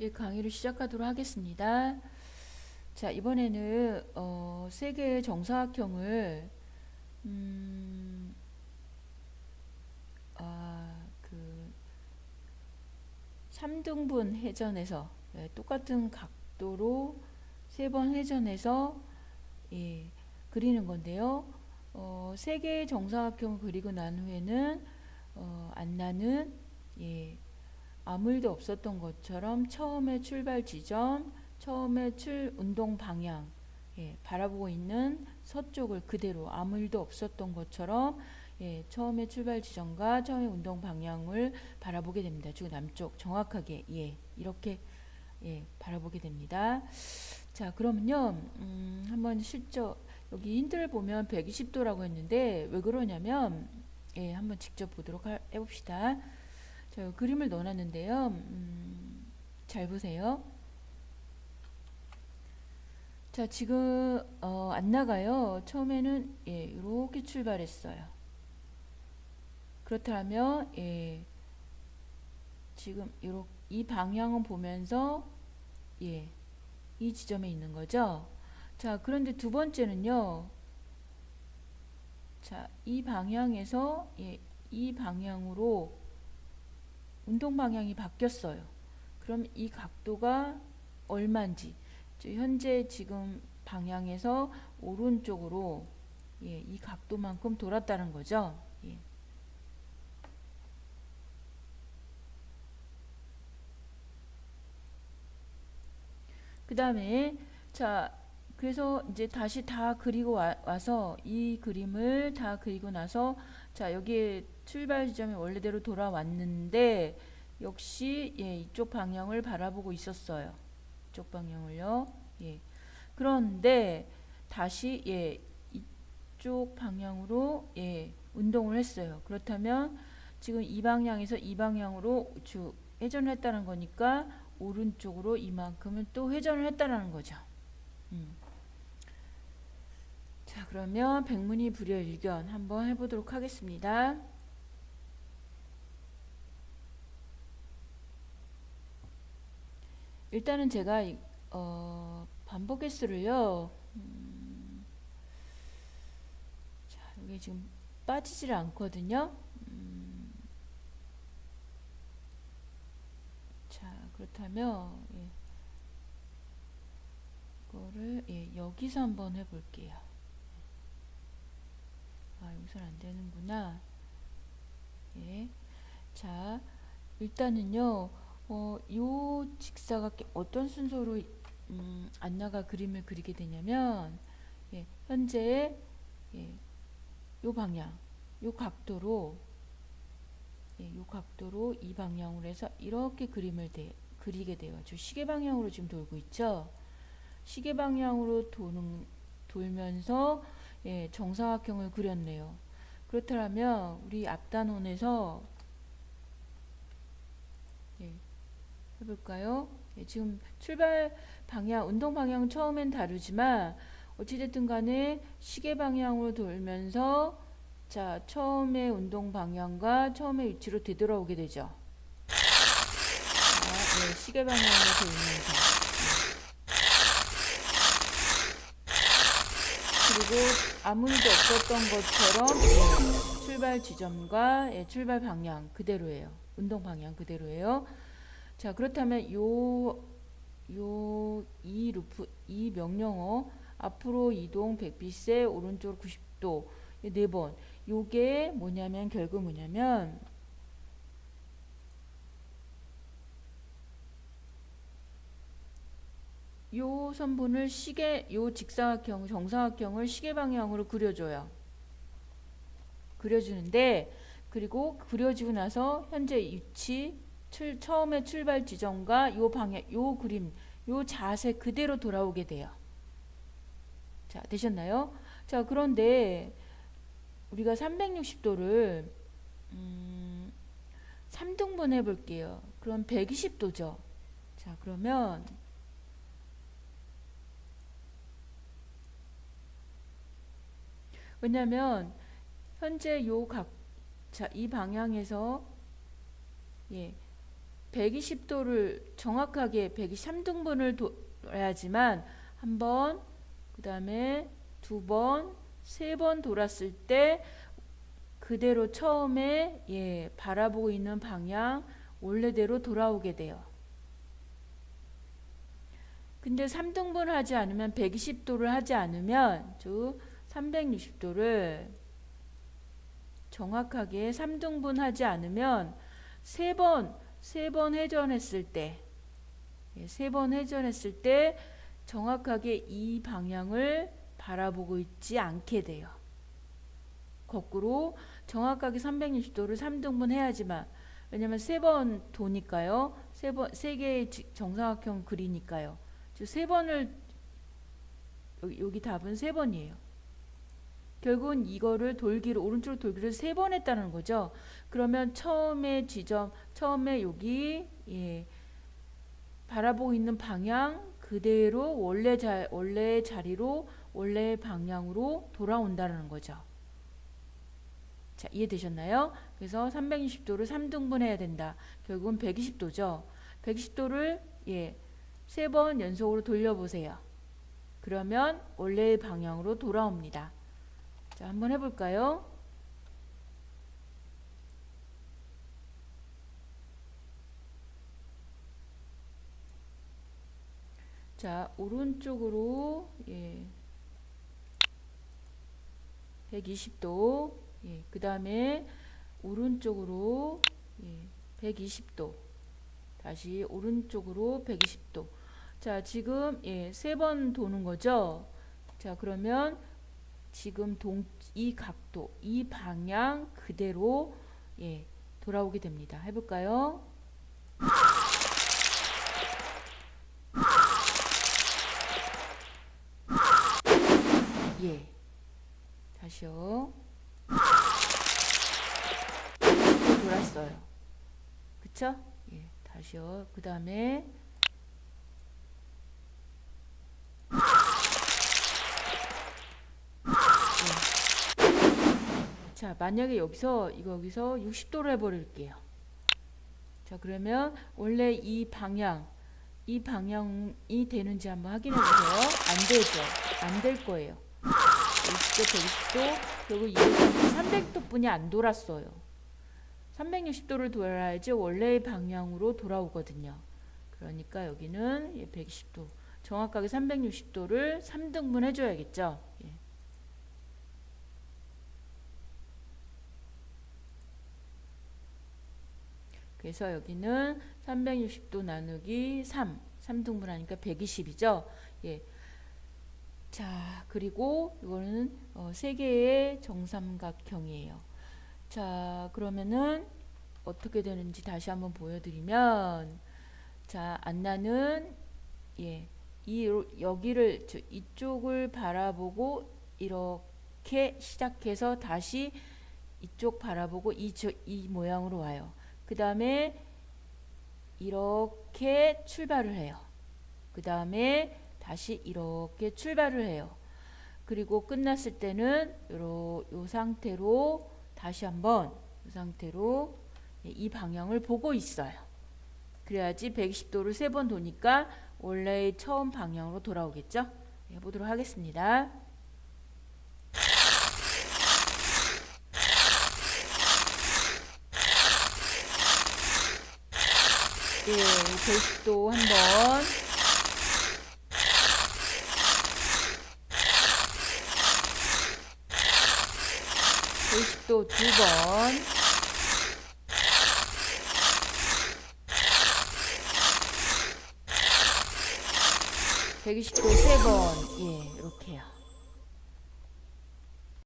예, 강의를 시작하도록 하겠습니다. 자, 이번에는 어, 세계의 정사각형을 음, 아, 그 3등분 회전해서 예, 똑같은 각도로 세 번 회전해서 예, 그리는 건데요. 어, 세 개의 정사각형을 그리고 난 후에는 어, 안나는 예, 아무 일도 없었던 것처럼 처음에 출발 지점, 처음에 출 운동 방향, 예, 바라보고 있는 서쪽을 그대로 아무 일도 없었던 것처럼 예, 처음에 출발 지점과 처음에 운동 방향을 바라보게 됩니다. 즉 남쪽 정확하게 예, 이렇게 예, 바라보게 됩니다. 자, 그러면요, 음, 한번 실적 여기 힌트를 보면 120도라고 했는데 왜 그러냐면 예, 한번 직접 보도록 하- 해봅시다. 자, 여기 그림을 넣어놨는데요. 음, 잘 보세요. 자, 지금 어, 안 나가요. 처음에는 예, 이렇게 출발했어요. 그렇다면 예, 지금 요렇- 이 방향을 보면서 예, 이 지점에 있는 거죠. 자, 그런데 두 번째는요. 자, 이 방향에서 예, 이 방향으로 운동 방향이 바뀌었어요. 그럼 이 각도가 얼마인지 저 현재 지금 방향에서 오른쪽으로 예, 이 각도만큼 돌았다는 거죠. 예. 그 다음에 자 그래서 이제 다시 다 그리고 와, 와서 이 그림을 다 그리고 나서 자 여기에 출발 지점이 원래대로 돌아왔는데 역시 예, 이쪽 방향을 바라보고 있었어요. 이쪽 방향을요. 예. 그런데 다시 예, 이쪽 방향으로 예, 운동을 했어요. 그렇다면 지금 이 방향에서 이 방향으로 주 회전을 했다는 거니까 오른쪽으로 이만큼은 또 회전을 했다는 거죠. 음. 자, 그러면 백문이 불여일견 한번 해보도록 하겠습니다. 일단은 제가 이- 어, 반복 횟수를요. 음, 자, 여기 지금 빠지질 않거든요. 음, 자, 그렇다면 예, 이거를 예, 여기서 한번 해볼게요. 아, 여기서는 안 되는구나. 예. 자, 일단은요, 어, 요 직사각형 어떤 순서로 음, 안나가 그림을 그리게 되냐면, 예, 현재 예, 요 방향, 요 각도로, 예, 요 각도로 이 방향으로 해서 이렇게 그림을 대, 그리게 돼요. 저 시계 방향으로 지금 돌고 있죠. 시계 방향으로 도는 돌면서 예, 정사각형을 그렸네요. 그렇다면 우리 앞단원에서 예, 해볼까요? 예, 지금 출발 방향, 운동 방향 처음엔 다르지만 어찌됐든 간에 시계 방향으로 돌면서 자 처음에 운동 방향과 처음의 위치로 되돌아오게 되죠. 자, 네, 시계 방향으로 돌면서 그리고 아무 일도 없었던 것처럼 예, 출발 지점과 예, 출발 방향 그대로예요. 운동 방향 그대로예요. 자 그렇다면 요 요 이 루프 이 명령어 앞으로 이동 100비세 오른쪽 90도 네 번. 요게 뭐냐면 결국 뭐냐면 요 선분을 시계 요 직사각형 정사각형을 시계 방향으로 그려줘요. 그려주는데 그리고 그려지고 나서 현재 위치 출, 처음에 출발 지점과 요 방향 요 그림 요 자세 그대로 돌아오게 돼요. 자 되셨나요? 자 그런데 우리가 360도를 음, 3등분 해 볼게요. 그럼 120도죠. 자 그러면 왜냐면 현재 요 각, 자, 이 방향에서 예, 120도를 정확하게 123등분을 돌아야지만 한 번, 그 다음에 두 번, 세 번 돌았을 때 그대로 처음에 예, 바라보고 있는 방향 원래대로 돌아오게 돼요. 근데 3등분 하지 않으면 120도를 하지 않으면 즉 360도를 정확하게 3등분 하지 않으면 세 번, 세 번 회전했을 때, 예, 세번 회전했을 때 정확하게 이 방향을 바라보고 있지 않게 돼요. 거꾸로 정확하게 360도를 3등분 해야지만 왜냐면 세 번 도니까요. 세 번, 세 개의 지- 정사각형 그리니까요. 즉세 번을 여기, 여기 답은 세 번이에요. 결국은 이거를 돌기를 오른쪽으로 돌기를 세 번 했다는 거죠. 그러면 처음에 지점, 처음에 여기 예, 바라보고 있는 방향 그대로 원래 자, 원래 자리로 원래 방향으로 돌아온다는 거죠. 자, 이해되셨나요? 그래서 360도를 3등분 해야 된다. 결국은 120도죠. 120도를 예, 세 번 연속으로 돌려보세요. 그러면 원래의 방향으로 돌아옵니다. 자, 한번 해볼까요? 자, 오른쪽으로 예, 120도, 예, 그 다음에 오른쪽으로 예, 120도, 다시 오른쪽으로 120도. 자, 지금 예, 세 번 도는 거죠. 자, 그러면 지금 동, 이 각도, 이 방향 그대로 예, 돌아오게 됩니다. 해볼까요? 예. 다시요. 또 돌았어요. 그쵸? 예. 다시요. 그 다음에 자, 만약에 여기서 이거 여기서 60도로 해버릴게요. 자, 그러면 원래 이 방향, 이 방향이 되는지 한번 확인해 보세요. 안 되죠. 안 될 거예요. 60도, 120도, 그리고 이거 300도뿐이 안 돌았어요. 360도를 돌아야지 원래의 방향으로 돌아오거든요. 그러니까 여기는 120도, 정확하게 360도를 3등분 해줘야겠죠. 예. 그래서 여기는 360도 나누기 3, 3등분 하니까 120이죠. 예. 자, 그리고 이거는 어, 세 개의 정삼각형이에요. 자, 그러면은 어떻게 되는지 다시 한번 보여드리면, 자, 안나는 예, 이 여기를 저, 이쪽을 바라보고 이렇게 시작해서 다시 이쪽 바라보고 이, 저, 이 모양으로 와요. 그 다음에 이렇게 출발을 해요. 그 다음에 다시 이렇게 출발을 해요. 그리고 끝났을 때는 요러, 요 상태로 다시 한번 이 상태로 이 방향을 보고 있어요. 그래야지 120도를 세 번 도니까 원래의 처음 방향으로 돌아오겠죠? 해보도록 하겠습니다. 예, 120도 한 번. 도두 번. 백이십 도 세 번. 예, 이렇게요.